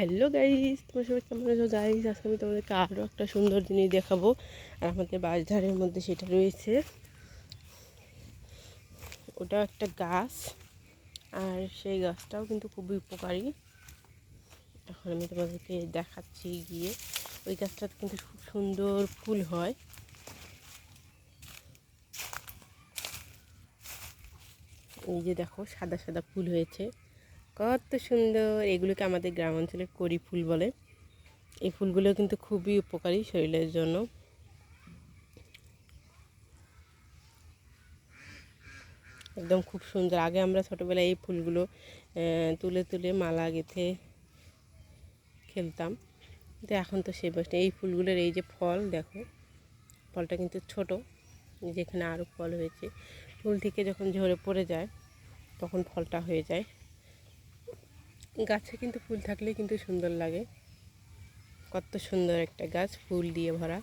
Hello guys তোমার সবাই কেমন আছো? গাইস আজকে আমি তোমাদেরকে আরও একটা সুন্দর জিনিস দেখাবো। আর আমাদের বাঁশঝাড়ের মধ্যে সেটা রয়েছে। ওটা একটা গাছ। আর সেই গাছটাও কিন্তু খুবই উপকারী। এখন আমি তোমাদেরকে দেখাচ্ছি গিয়ে। ওই গাছটাতে কিন্তু খুব সুন্দর ফুল হয়। এই যে দেখো, সাদা সাদা ফুল হয়েছে। কত সুন্দর। এগুলোকে আমাদের গ্রাম অঞ্চলে করি ফুল বলে। এই ফুলগুলো কিন্তু খুবই উপকারী শরীরের জন্য। একদম খুব সুন্দর। আগে আমরা ছোটোবেলায় এই ফুলগুলো তুলে তুলে মালা গেঁথে খেলতাম। কিন্তু এখন তো সে বসে এই ফুলগুলোর এই যে ফল, দেখো, ফলটা কিন্তু ছোট। যেখানে আরও ফল হয়েছে। ফুল থেকে যখন ঝরে পড়ে যায়, তখন ফলটা হয়ে যায়। গাছে কিন্তু ফুল থাকলে কিন্তু সুন্দর লাগে। কত সুন্দর একটা গাছ ফুল দিয়ে ভরা।